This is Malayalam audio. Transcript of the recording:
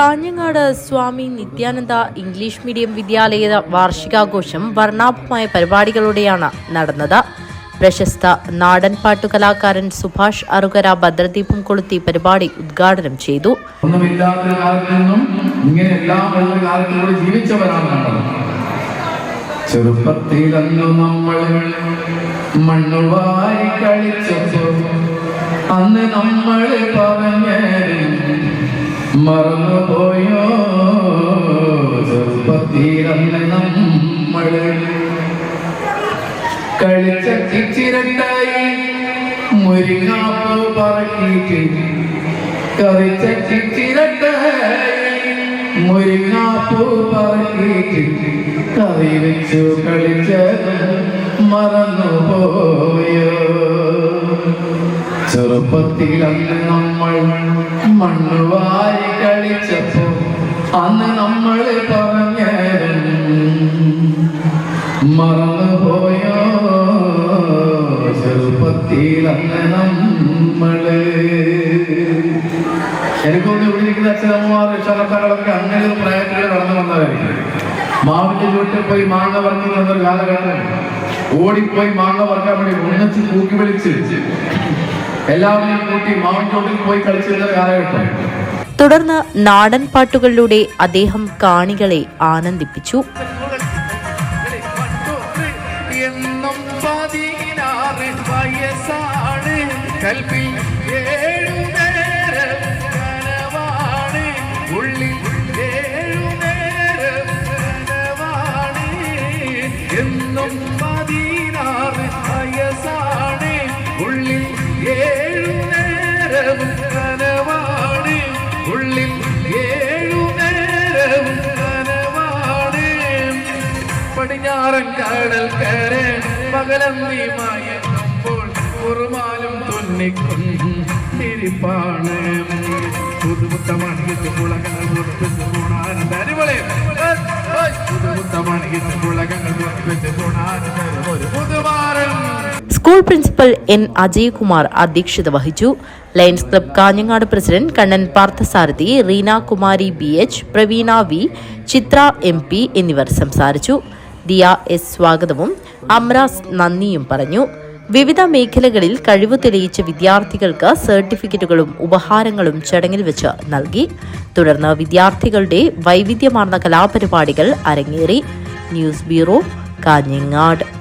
കാഞ്ഞങ്ങാട് സ്വാമി നിത്യാനന്ദ ഇംഗ്ലീഷ് മീഡിയം വിദ്യാലയ വാർഷികാഘോഷം വർണാഭമായ പരിപാടികളോടെയാണ് നടന്നത്. പ്രശസ്ത നാടൻ പാട്ടുകലാകാരൻ സുഭാഷ് അറുകര ഭദ്രദീപം കൊളുത്തി പരിപാടി ഉദ്ഘാടനം ചെയ്തു. മറന്നു നിന്നും ഇങ്ങനെ എല്ലാം ഉള്ള കാലത്തിലൂടെ ജീവിച്ചവരാണ് നമ്മൾ. ചെറുപ്പത്തിലന്നു നമ്മൾ മണ്ണുവാരി കളിച്ചപ്പോ അന്ന് മറന്നുപോയോ നമ്മൾ കളിച്ച ചിരട്ടായി മുരിങ്ങാപ്പൂ പറക്കിയിട്ട്. കറിച്ച ചിരട്ടായി മുരിങ്ങാപ്പൂ പറക്കിയിട്ട്. കറി വെച്ചു കളിച്ചത് മറന്നുപോയോ? ചെറുപ്പത്തിൽ അന്ന് നമ്മൾ മണ്ണുവാരി കളിച്ചപ്പോ അന്ന് നമ്മൾ മറന്നുപോയോ ചെറുപ്പത്തിൽ അന്ന് നമ്മൾ. എനിക്കൊന്ന് ഇവിടെ അച്ഛനമ്മമാർ രക്ഷകർത്താക്കളൊക്കെ അങ്ങനെ ഒരു പ്രായത്തിൽ നടന്നു വന്നവരായിരിക്കും. മാവിന്റെ ചുവട്ടിൽ പോയി മാങ്ങ പറഞ്ഞു തന്നൊരു കാലഘട്ടം ഓടിപ്പോയി മാങ്ങ പറിക്കാൻ വേണ്ടി ഉണ്ണച്ച് കൂക്കി വിളിച്ച് എല്ലാവരെയും കൂട്ടി മാവിൻ പോയി കളിച്ചിരുന്ന കാലഘട്ടം തുടർന്ന് നാടൻ പാട്ടുകളിലൂടെ അദ്ദേഹം കാണികളെ ആനന്ദിപ്പിച്ചു. പതിനാറ് വയസ്സാണ്. ഏഴു നേരം കനവാണ്. ഉള്ളിൽ ഏഴുനേരം കനവാണ്. എന്നും പതിനാറ് വയസ്സാണ്. ഉള്ളിൽ ഏഴുനേരം കനവാണ്. ഉള്ളിൽ ഏഴുനേരം കനവാണ്. പടിഞ്ഞാറൻ കടൽ കര പകലം നീ മയങ്ങുമ്പോൾ കുറുമാലും തുന്നിക്കൊണ്ടിരിപ്പാണ് തിരിപ്പാണ്. പുളകങ്ങൾ പുറപ്പെട്ട് പോണാനന്ദ അടിപൊളി? പോണാനന്ദ ഒരു പുതുമാരൻ സ്കൂൾ പ്രിൻസിപ്പൽ എൻ അജയ്കുമാർ അധ്യക്ഷത വഹിച്ചു. Lions Club Kanhangad president Kannan Parthasarathy Reena Kumari B H Praveena V Chitra M P എന്നിവർ സംസാരിച്ചു. ദിയ എസ് സ്വാഗതവും. അമ്രാസ് നന്ദിയും പറഞ്ഞു. വിവിധ മേഖലകളിൽ കഴിവ് തെളിയിച്ച വിദ്യാർത്ഥികൾക്ക് സർട്ടിഫിക്കറ്റുകളും ഉപഹാരങ്ങളും ചടങ്ങിൽ വെച്ച് നൽകി. തുടർന്ന് വിദ്യാർത്ഥികളുടെ വൈവിധ്യമാർന്ന കലാപരിപാടികൾ അരങ്ങേറി. News bureau Kanhangad.